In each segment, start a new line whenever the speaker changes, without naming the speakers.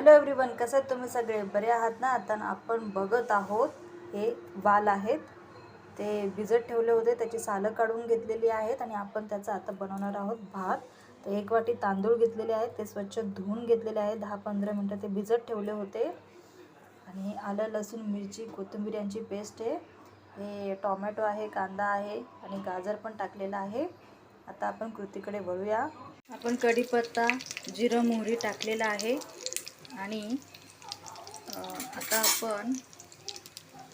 Hello everyone कसं आहे तुम्ही सगळे? बरे आहात ना? आता आपण बघत आहोत हे वाल आहेत. ते भिजत ठेवले होते त्याची सालं काढून घेतलेली आहेत आणि आपण त्याचा आता बनवणार आहोत भात. तर एक वाटी तांदूळ घेतलेले आहेत ते स्वच्छ धुवून घेतलेले आहेत. दहा पंधरा मिनटं ते भिजत ठेवले होते. आणि आलं लसूण मिरची कोथिंबीर यांची पेस्ट आहे. हे टॉमॅटो आहे कांदा आहे आणि गाजर पण टाकलेलं आहे. आता आपण कृतीकडे वळूया. आपण कढीपत्ता जिरं मोहरी टाकलेलं आहे. आणि आता आपण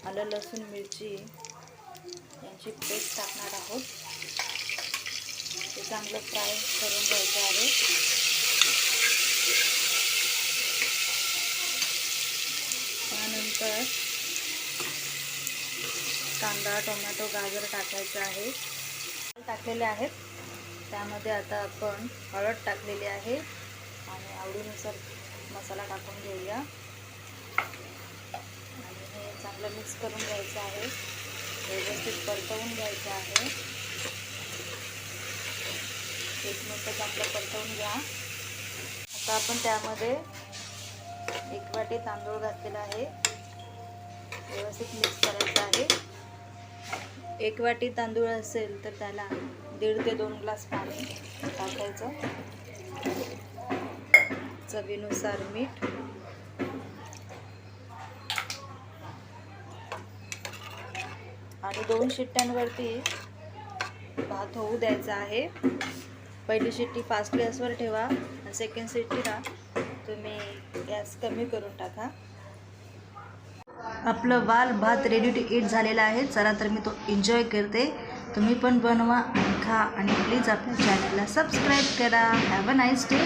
आलं लसूण मिरची यांची पेस्ट टाकणार आहोत. ते चांगलं फ्राय करून घ्यायचं आहे. त्यानंतर कांदा टोमॅटो गाजर टाकायचं आहे. टाकलेले आहेत. त्यामध्ये आता आपण हळद टाकलेली आहे. आणि आवडीनुसार मसाला टाकून घेऊया. आणि हे चांगलं मिक्स करून घ्यायचं आहे. व्यवस्थित परतवून घ्यायचं आहे. एक मिनटं चांगलं परतवून घ्या. आता आपण त्यामध्ये एक वाटी तांदूळ घातलेला आहे. व्यवस्थित मिक्स करायचं आहे. एक वाटी तांदूळ असेल तर त्याला दीड ते दोन ग्लास पाणी टाकायचं. चवीनुसार मीठ. आणि दोन शिट्ट्यांवरती भात होऊ द्यायचा आहे. पहिली शिट्टी फास्ट गॅसवर ठेवा आणि सेकंड शिट्टीला तुम्ही गॅस कमी करून टाका. आपलं वाल भात रेडी टू ईट झालेला आहे. चला तर मी तो एन्जॉय करते. तुम्ही पण बनवा खा आणि प्लीज आपल्या चॅनलला सबस्क्राईब करा. Have a nice day